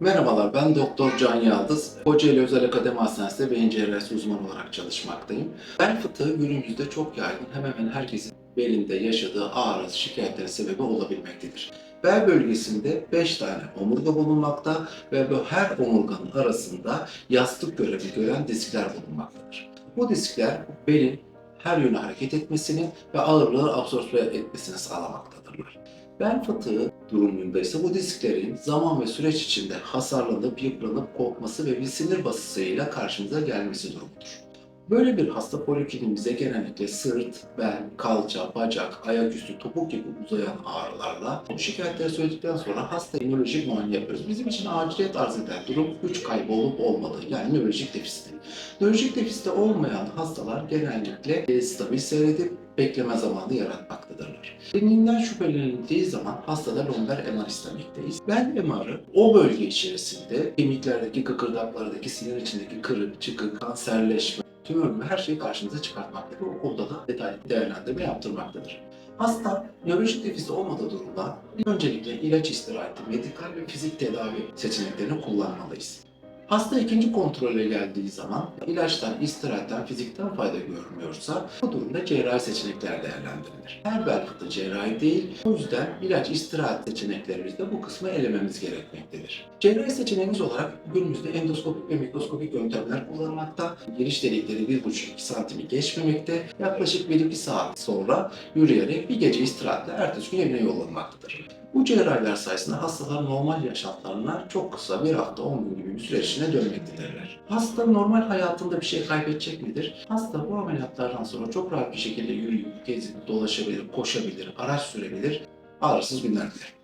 Merhabalar, ben Doktor Can Yıldız. Kocaeli Özel Akademi Hastanesi'nde beyin cerrahisi uzmanı olarak çalışmaktayım. Bel fıtığı günümüzde çok yaygın, hemen hemen herkesin belinde yaşadığı ağrı, şikayetlerin sebebi olabilmektedir. Bel bölgesinde 5 tane omurga bulunmakta ve bu her omurganın arasında yastık görevi gören diskler bulunmaktadır. Bu diskler belin her yöne hareket etmesini ve ağırlığı absorbe etmesini sağlamaktadırlar. Bel fıtığı durumunda ise bu disklerin zaman ve süreç içinde hasarlanıp, yıpranıp, kopması ve bir sinir basısıyla karşımıza gelmesi durumudur. Böyle bir hasta polikliniğimize genellikle sırt, bel, kalça, bacak, ayaküstü, topuk gibi uzayan ağrılarla bu şikayetleri söyledikten sonra hasta nörolojik muayene yapıyoruz. Bizim için aciliyet arz eden durum güç kaybı olup olmadığı yani nörolojik defisit. Nörolojik defiste olmayan hastalar genellikle e, stabil seyredip bekleme zamanı yaratmaktadırlar. Kliniğinden şüphelenildiği zaman hastada lomber MR istemekteyiz. Bel MR'ı o bölge içerisinde kemiklerdeki kıkırdaklardaki sinir içindeki kırık, çıkık, kanserleşme, tümör ve her şeyi karşımıza çıkartmaktadır. O konuda da detaylı değerlendirme yaptırmaktadır. Hasta nörolojik defisi olmadığı durumda öncelikle ilaç istirahati, medikal ve fizik tedavi seçeneklerini kullanmalıyız. Hasta ikinci kontrole geldiği zaman ilaçtan, istirahatten, fizikten fayda görmüyorsa bu durumda cerrahi seçenekler değerlendirilir. Her bel fıtığı cerrahi değil, o yüzden ilaç, istirahat seçeneklerimizde bu kısmı elememiz gerekmektedir. Cerrahi seçeneğimiz olarak günümüzde endoskopik ve mikroskopik yöntemler kullanılmakta. Giriş delikleri 1,5-2 santimi geçmemekte. Yaklaşık 1-2 saat sonra yürüyerek bir gece istirahatle ertesi gün evine yollanmaktadır. Bu cerrahiler sayesinde hastalar normal yaşamlarına çok kısa bir hafta 10 gün gibi bir süreç içine dönmektedirler. Hasta normal hayatında bir şey kaybedecek midir? Hasta bu ameliyatlardan sonra çok rahat bir şekilde yürüyüp, gezip, dolaşabilir, koşabilir, araç sürebilir, ağrısız günler dilerim.